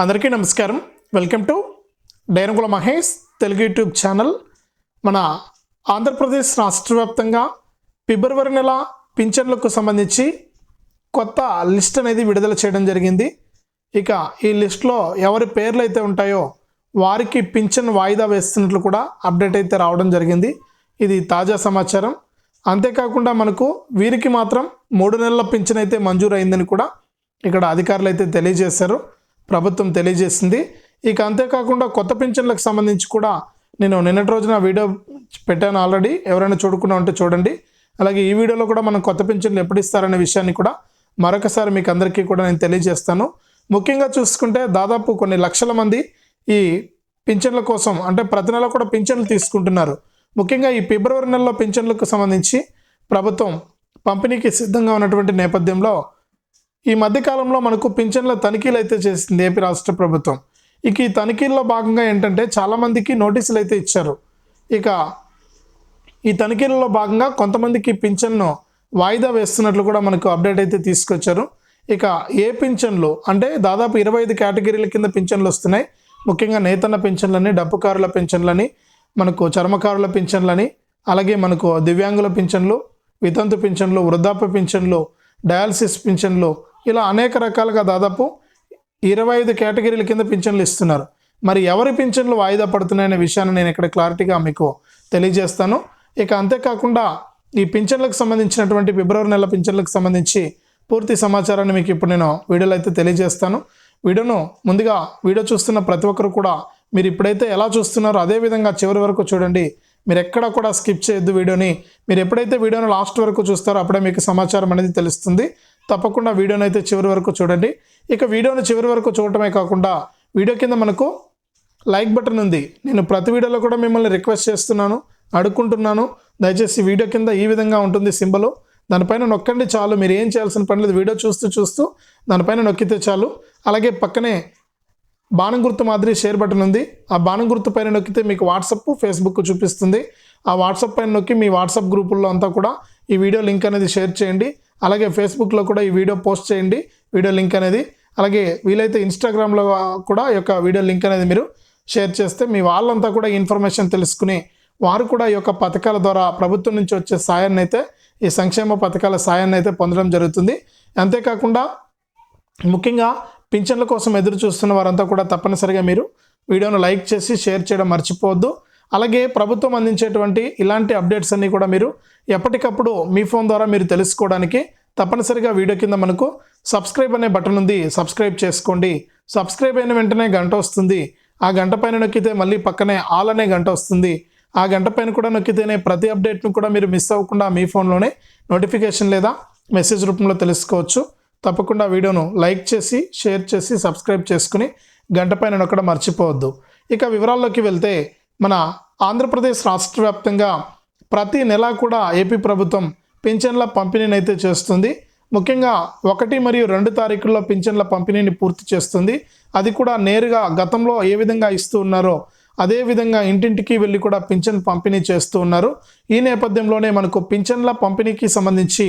అందరికీ నమస్కారం. Welcome to Dairangula Mahesh Telugu YouTube channel. మన ఆంధ్రప్రదేశ్ రాష్ట్ర వ్యాప్తంగా ఫిబ్రవరి నెల పింఛన్లకు సంబంధించి కొత్త లిస్ట్ అనేది విడుదల చేయడం జరిగింది. ఇక ఈ లిస్ట్లో ఎవరి పేర్లు అయితే ఉంటాయో వారికి పింఛన్ వాయిదా వేస్తున్నట్లు కూడా అప్డేట్ అయితే రావడం జరిగింది. ఇది తాజా సమాచారం. అంతేకాకుండా మనకు వీరికి మాత్రం మూడు నెలల పింఛన్ అయితే మంజూరు అయిందని కూడా ఇక్కడ అధికారులు అయితే తెలియజేశారు. ప్రభుత్వం తెలియజేసింది. ఇక అంతేకాకుండా కొత్త పింఛన్లకు సంబంధించి కూడా నేను నిన్నటి రోజున వీడియో పెట్టాను ఆల్రెడీ. ఎవరైనా చూడకుండా ఉంటే చూడండి. అలాగే ఈ వీడియోలో కూడా మనం కొత్త పింఛన్లు ఎప్పుడు ఇస్తారనే విషయాన్ని కూడా మరొకసారి మీకు అందరికీ కూడా నేను తెలియజేస్తాను. ముఖ్యంగా చూసుకుంటే దాదాపు కొన్ని లక్షల మంది ఈ పింఛన్ల కోసం అంటే ప్రతి నెల కూడా పింఛన్లు తీసుకుంటున్నారు. ముఖ్యంగా ఈ ఫిబ్రవరి నెలలో పింఛన్లకు సంబంధించి ప్రభుత్వం పంపిణీకి సిద్ధంగా ఉన్నటువంటి నేపథ్యంలో ఈ మధ్యకాలంలో మనకు పింఛన్ల తనిఖీలు అయితే చేసింది ఏపీ రాష్ట్ర ప్రభుత్వం. ఇక ఈ తనిఖీల్లో భాగంగా ఏంటంటే చాలామందికి నోటీసులు అయితే ఇచ్చారు. ఇక ఈ తనిఖీలలో భాగంగా కొంతమందికి పింఛన్ను వాయిదా వేస్తున్నట్లు కూడా మనకు అప్డేట్ అయితే తీసుకొచ్చారు. ఇక ఏ పింఛన్లు అంటే దాదాపు ఇరవై ఐదు కేటగిరీల కింద పింఛన్లు వస్తున్నాయి. ముఖ్యంగా నేతన్న పింఛన్లని డప్పుకారుల పింఛన్లని మనకు చర్మకారుల పింఛన్లని అలాగే మనకు దివ్యాంగుల పింఛన్లు వితంతు పింఛన్లు వృద్ధాప్య పింఛన్లు డయాలసిస్ పింఛన్లు ఇలా అనేక రకాలుగా దాదాపు ఇరవై ఐదు కేటగిరీల కింద పింఛన్లు ఇస్తున్నారు. మరి ఎవరి పింఛన్లు వాయిదా పడుతున్నాయనే విషయాన్ని నేను ఇక్కడ క్లారిటీగా మీకు తెలియజేస్తాను. ఇక అంతేకాకుండా ఈ పింఛన్లకు సంబంధించినటువంటి ఫిబ్రవరి నెల పింఛన్లకు సంబంధించి పూర్తి సమాచారాన్ని మీకు ఇప్పుడు నేను వీడియోలో అయితే తెలియజేస్తాను. వీడియోను ముందుగా వీడియో చూస్తున్న ప్రతి ఒక్కరు కూడా మీరు ఇప్పుడైతే ఎలా చూస్తున్నారో అదే విధంగా చివరి వరకు చూడండి. మీరు ఎక్కడ కూడా స్కిప్ చేయొద్దు వీడియోని. మీరు ఎప్పుడైతే వీడియోని లాస్ట్ వరకు చూస్తారో అప్పుడే మీకు సమాచారం అనేది తెలుస్తుంది. తప్పకుండా వీడియోని అయితే చివరి వరకు చూడండి. ఇక వీడియోని చివరి వరకు చూడటమే కాకుండా వీడియో కింద మనకు లైక్ బటన్ ఉంది. నేను ప్రతి వీడియోలో కూడా మిమ్మల్ని రిక్వెస్ట్ చేస్తున్నాను అడుక్కుంటున్నాను. దయచేసి వీడియో కింద ఈ విధంగా ఉంటుంది సింబలు. దానిపైన నొక్కండి చాలు మీరు ఏం చేయాల్సిన పని లేదు. వీడియో చూస్తూ చూస్తూ దానిపైన నొక్కితే చాలు. అలాగే పక్కనే బాణం గుర్తు మాదిరి షేర్ బటన్ ఉంది. ఆ బాణం గుర్తు పైన నొక్కితే మీకు వాట్సప్ ఫేస్బుక్ చూపిస్తుంది. ఆ వాట్సాప్ పైన నొక్కి మీ వాట్సాప్ గ్రూపుల్లో అంతా కూడా ఈ వీడియో లింక్ అనేది షేర్ చేయండి. అలాగే ఫేస్బుక్లో కూడా ఈ వీడియో పోస్ట్ చేయండి. వీడియో లింక్ అనేది అలాగే వీలైతే ఇన్స్టాగ్రామ్లో కూడా ఈ యొక్క వీడియో లింక్ అనేది మీరు షేర్ చేస్తే మీ వాళ్ళంతా కూడా ఇన్ఫర్మేషన్ తెలుసుకుని వారు కూడా ఈ యొక్క పథకాల ద్వారా ప్రభుత్వం నుంచి వచ్చే సాయాన్ని అయితే ఈ సంక్షేమ పథకాల సాయాన్ని అయితే పొందడం జరుగుతుంది. అంతేకాకుండా ముఖ్యంగా పింఛన్ల కోసం ఎదురు చూస్తున్న వారంతా కూడా తప్పనిసరిగా మీరు వీడియోను లైక్ చేసి షేర్ చేయడం మర్చిపోవద్దు. అలాగే ప్రభుత్వం అందించేటువంటి ఇలాంటి అప్డేట్స్ అన్నీ కూడా మీరు ఎప్పటికప్పుడు మీ ఫోన్ ద్వారా మీరు తెలుసుకోవడానికి తప్పనిసరిగా వీడియో కింద మనకు సబ్స్క్రైబ్ అనే బటన్ ఉంది సబ్స్క్రైబ్ చేసుకోండి. సబ్స్క్రైబ్ అయిన వెంటనే గంట వస్తుంది. ఆ గంట పైన నొక్కితే మళ్ళీ పక్కనే ఆల్ అనే గంట వస్తుంది. ఆ గంట పైన కూడా నొక్కితేనే ప్రతి అప్డేట్ను కూడా మీరు మిస్ అవ్వకుండా మీ ఫోన్లోనే నోటిఫికేషన్ లేదా మెసేజ్ రూపంలో తెలుసుకోవచ్చు. తప్పకుండా వీడియోను లైక్ చేసి షేర్ చేసి సబ్స్క్రైబ్ చేసుకుని గంట పైన నొక్కడం మర్చిపోవద్దు. ఇక వివరాల్లోకి వెళ్తే మన ఆంధ్రప్రదేశ్ రాష్ట్ర వ్యాప్తంగా ప్రతి నెల కూడా ఏపీ ప్రభుత్వం పింఛన్ల పంపిణీని అయితే చేస్తుంది. ముఖ్యంగా ఒకటి మరియు రెండు తారీఖుల్లో పింఛన్ల పంపిణీని పూర్తి చేస్తుంది. అది కూడా నేరుగా గతంలో ఏ విధంగా ఇస్తూ ఉన్నారో అదేవిధంగా ఇంటింటికి వెళ్ళి కూడా పింఛన్ పంపిణీ చేస్తూ ఉన్నారు. ఈ నేపథ్యంలోనే మనకు పింఛన్ల పంపిణీకి సంబంధించి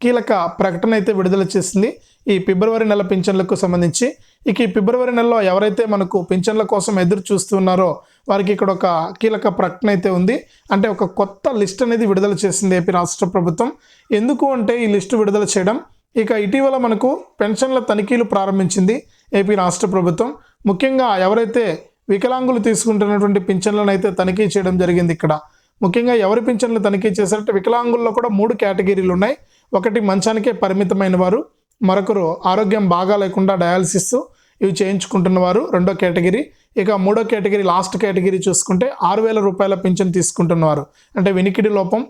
కీలక ప్రకటన అయితే విడుదల చేసింది ఈ ఫిబ్రవరి నెల పింఛన్లకు సంబంధించి. ఇక ఈ ఫిబ్రవరి నెలలో ఎవరైతే మనకు పింఛన్ల కోసం ఎదురు చూస్తున్నారో వారికి ఇక్కడ ఒక కీలక ప్రకటన అయితే ఉంది. అంటే ఒక కొత్త లిస్ట్ అనేది విడుదల చేసింది ఏపీ రాష్ట్ర ప్రభుత్వం. ఎందుకు అంటే ఈ లిస్టు విడుదల చేయడం? ఇక ఇటీవల మనకు పెన్షన్ల తనిఖీలు ప్రారంభించింది ఏపీ రాష్ట్ర ప్రభుత్వం. ముఖ్యంగా ఎవరైతే వికలాంగులు తీసుకుంటున్నటువంటి పింఛన్లను అయితే తనిఖీ చేయడం జరిగింది ఇక్కడ. ముఖ్యంగా ఎవరి పింఛన్లు తనిఖీ చేశారంటే వికలాంగుల్లో కూడా మూడు కేటగిరీలు ఉన్నాయి. ఒకటి మంచానికే పరిమితమైన వారు మరొకరు ఆరోగ్యం బాగా లేకుండా డయాలసిస్ ఇవి చేయించుకుంటున్న వారు రెండో కేటగిరీ. ఇక మూడో కేటగిరీ లాస్ట్ కేటగిరీ చూసుకుంటే ఆరు వేల రూపాయల పింఛన్ తీసుకుంటున్నవారు. అంటే వినికిడి లోపం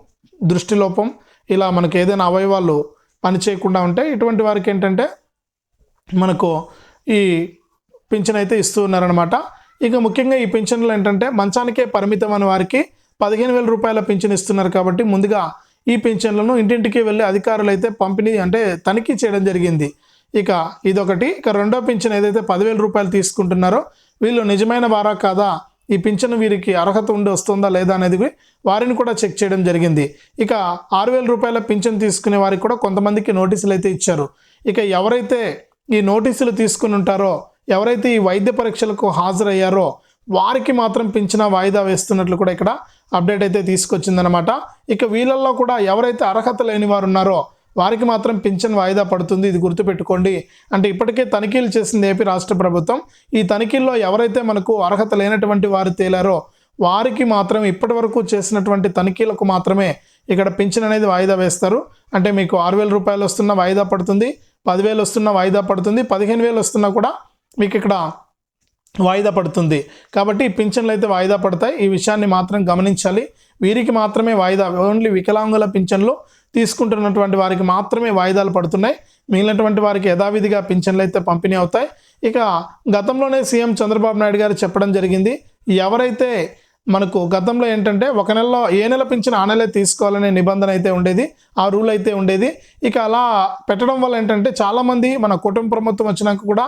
దృష్టి లోపం ఇలా మనకు ఏదైనా అవయవాలు పనిచేయకుండా ఉంటే ఇటువంటి వారికి ఏంటంటే మనకు ఈ పింఛన్ అయితే ఇస్తూ ఉన్నారనమాట ఇక ముఖ్యంగా ఈ పింఛన్లు ఏంటంటే మంచానికే పరిమితం అని వారికి పదిహేను వేల రూపాయల పింఛన్ ఇస్తున్నారు కాబట్టి ముందుగా ఈ పింఛన్లను ఇంటింటికి వెళ్ళి అధికారులు అయితే పంపిణీ అంటే తనిఖీ చేయడం జరిగింది. ఇక ఇదొకటి. ఇక రెండో పింఛన్ ఏదైతే పదివేల రూపాయలు తీసుకుంటున్నారో వీళ్ళు నిజమైన వారా కాదా? ఈ పింఛను వీరికి అర్హత ఉండి వస్తుందా లేదా అనేది వారిని కూడా చెక్ చేయడం జరిగింది. ఇక ఆరు వేల రూపాయల పింఛన్ తీసుకునే వారికి కూడా కొంతమందికి నోటీసులు అయితే ఇచ్చారు. ఇక ఎవరైతే ఈ నోటీసులు తీసుకుని ఉంటారో ఎవరైతే ఈ వైద్య పరీక్షలకు హాజరయ్యారో వారికి మాత్రం పింఛన వాయిదా వేస్తున్నట్లు కూడా ఇక్కడ అప్డేట్ అయితే తీసుకొచ్చిందనమాట ఇక వీళ్ళల్లో కూడా ఎవరైతే అర్హత లేని వారు ఉన్నారో వారికి మాత్రం పింఛన్ వాయిదా పడుతుంది ఇది గుర్తుపెట్టుకోండి. అంటే ఇప్పటికే తనిఖీలు చేసింది ఏపీ రాష్ట్ర ప్రభుత్వం. ఈ తనిఖీల్లో ఎవరైతే మనకు అర్హత లేనటువంటి వారు తేలారో వారికి మాత్రం ఇప్పటి వరకు చేసినటువంటి తనిఖీలకు మాత్రమే ఇక్కడ పింఛన్ అనేది వాయిదా వేస్తారు. అంటే మీకు ఆరు వేల రూపాయలు వస్తున్న వాయిదా పడుతుంది పదివేలు వస్తున్న వాయిదా పడుతుంది పదిహేను వేలు వస్తున్నా కూడా మీకు ఇక్కడ వాయిదా పడుతుంది. కాబట్టి పింఛన్లు అయితే వాయిదా పడతాయి. ఈ విషయాన్ని మాత్రం గమనించాలి. వీరికి మాత్రమే వాయిదా ఓన్లీ వికలాంగుల పింఛన్లు తీసుకుంటున్నటువంటి వారికి మాత్రమే వాయిదాలు పడుతున్నాయి. మిగిలినటువంటి వారికి యథావిధిగా పింఛన్లు అయితే పంపిణీ అవుతాయి. ఇక గతంలోనే సీఎం చంద్రబాబు నాయుడు గారు చెప్పడం జరిగింది. ఎవరైతే మనకు గతంలో ఏంటంటే ఒక నెలలో ఏ నెల పింఛన్ ఆ నెలే తీసుకోవాలనే నిబంధన అయితే ఉండేది. ఆ రూల్ అయితే ఉండేది. ఇక అలా పెట్టడం వల్ల ఏంటంటే చాలామంది మన కుటుంబ ప్రభుత్వం వచ్చినాక కూడా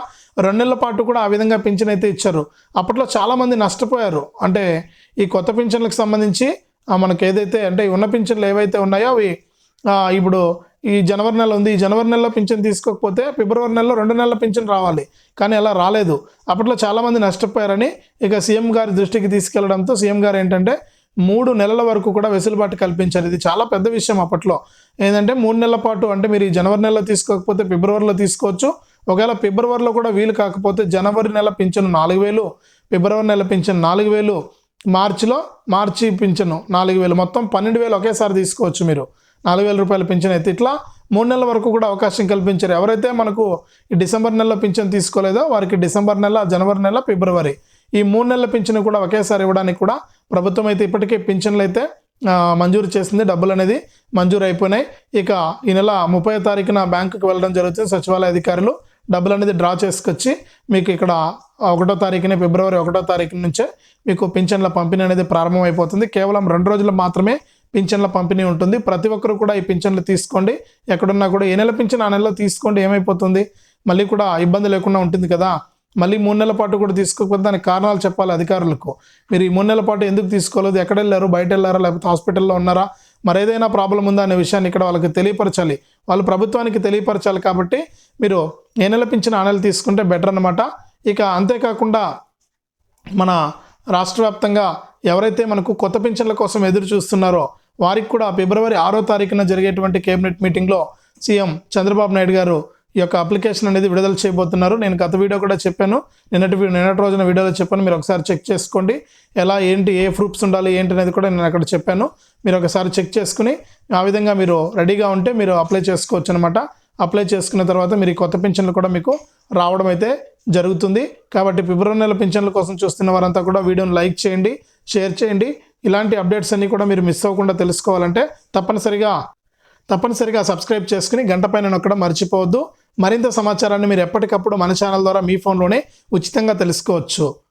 రెండు నెలల పాటు కూడా ఆ విధంగా పింఛన్ అయితే ఇచ్చారు. అప్పట్లో చాలామంది నష్టపోయారు. అంటే ఈ కొత్త పింఛన్లకు సంబంధించి మనకు ఏదైతే అంటే ఉన్న పింఛన్లు ఏవైతే ఉన్నాయో అవి ఇప్పుడు ఈ జనవరి నెల ఉంది. ఈ జనవరి నెలలో పింఛన్ తీసుకోకపోతే ఫిబ్రవరి నెలలో రెండు నెలల పింఛన్ రావాలి. కానీ అలా రాలేదు. అప్పట్లో చాలామంది నష్టపోయారని ఇక సీఎం గారి దృష్టికి తీసుకెళ్ళడంతో సీఎం గారు ఏంటంటే మూడు నెలల వరకు కూడా వెసులుబాటు కల్పించారు. ఇది చాలా పెద్ద విషయం అప్పట్లో. ఏంటంటే మూడు నెలల పాటు అంటే మీరు ఈ జనవరి నెలలో తీసుకోకపోతే ఫిబ్రవరిలో తీసుకోవచ్చు. ఒకవేళ ఫిబ్రవరిలో కూడా వీలు కాకపోతే జనవరి నెల పింఛను నాలుగు వేలు ఫిబ్రవరి నెల పింఛను నాలుగు వేలు మార్చిలో మార్చి పింఛను నాలుగు వేలు. మొత్తం పన్నెండు వేలు ఒకేసారి తీసుకోవచ్చు మీరు. నాలుగు వేల రూపాయల పింఛన్ అయితే ఇట్లా మూడు నెలల వరకు కూడా అవకాశం కల్పించారు. ఎవరైతే మనకు ఈ డిసెంబర్ నెలలో పింఛన్ తీసుకోలేదో వారికి డిసెంబర్ నెల జనవరి నెల ఫిబ్రవరి ఈ మూడు నెలల పింఛను కూడా ఒకేసారి ఇవ్వడానికి కూడా ప్రభుత్వం అయితే ఇప్పటికే పింఛన్లు అయితే మంజూరు చేసింది. డబ్బులు అనేది మంజూరు అయిపోయినాయి. ఇక ఈ నెల ముప్పై తారీఖున బ్యాంకుకి వెళ్ళడం జరుగుతుంది. సచివాలయ అధికారులు డబ్బులు అనేది డ్రా చేసుకొచ్చి మీకు ఇక్కడ ఒకటో తారీఖునే ఫిబ్రవరి ఒకటో తారీఖు నుంచే మీకు పింఛన్ల పంపిణీ అనేది ప్రారంభమైపోతుంది. కేవలం రెండు రోజులు మాత్రమే పింఛన్ల పంపిణీ ఉంటుంది. ప్రతి ఒక్కరు కూడా ఈ పింఛన్లు తీసుకోండి. ఎక్కడున్నా కూడా ఏ నెల పింఛన్ ఆ నెలలో తీసుకోండి. ఏమైపోతుంది? మళ్ళీ కూడా ఇబ్బంది లేకుండా ఉంటుంది కదా. మళ్ళీ మూడు నెలల పాటు కూడా తీసుకోకపోతే దానికి కారణాలు చెప్పాలి అధికారులకు. మీరు ఈ మూడు నెలల పాటు ఎందుకు తీసుకోలేదు? ఎక్కడ వెళ్ళారు? బయట వెళ్ళారా? లేకపోతే హాస్పిటల్లో ఉన్నారా? మరేదైనా ప్రాబ్లం ఉందా అనే విషయాన్ని ఇక్కడ వాళ్ళకి తెలియపరచాలి. వాళ్ళు ప్రభుత్వానికి తెలియపరచాలి కాబట్టి మీరు ఏ నెల పింఛన్ ఆ నెల తీసుకుంటే బెటర్ అనమాట ఇక అంతేకాకుండా మన రాష్ట్ర వ్యాప్తంగా ఎవరైతే మనకు కొత్త పింఛన్ల కోసం ఎదురు చూస్తున్నారో వారికి కూడా ఫిబ్రవరి ఆరో తారీఖున జరిగేటువంటి కేబినెట్ మీటింగ్లో సీఎం చంద్రబాబు నాయుడు గారు ఈ యొక్క అప్లికేషన్ అనేది విడుదల చేయబోతున్నారు. నేను గత వీడియో కూడా చెప్పాను. నిన్నటి నిన్నటి రోజున వీడియోలో చెప్పాను. మీరు ఒకసారి చెక్ చేసుకోండి. ఎలా ఏంటి ఏ ప్రూఫ్స్ ఉండాలి ఏంటి అనేది కూడా నేను అక్కడ చెప్పాను. మీరు ఒకసారి చెక్ చేసుకుని ఆ విధంగా మీరు రెడీగా ఉంటే మీరు అప్లై చేసుకోవచ్చు అనమాట అప్లై చేసుకున్న తర్వాత మీరు ఈ కొత్త పింఛన్లు కూడా మీకు రావడం అయితే జరుగుతుంది. కాబట్టి ఫిబ్రవరి నెల పింఛన్ల కోసం చూస్తున్న వారంతా కూడా వీడియోని లైక్ చేయండి షేర్ చేయండి. ఇలాంటి అప్డేట్స్ అన్నీ కూడా మీరు మిస్ అవ్వకుండా తెలుసుకోవాలంటే తప్పనిసరిగా తప్పనిసరిగా సబ్స్క్రైబ్ చేసుకుని గంట పైన నొక్కడం మర్చిపోవద్దు. మరింత సమాచారాన్ని మీరు ఎప్పటికప్పుడు మన ఛానల్ ద్వారా మీ ఫోన్లోనే ఉచితంగా తెలుసుకోవచ్చు.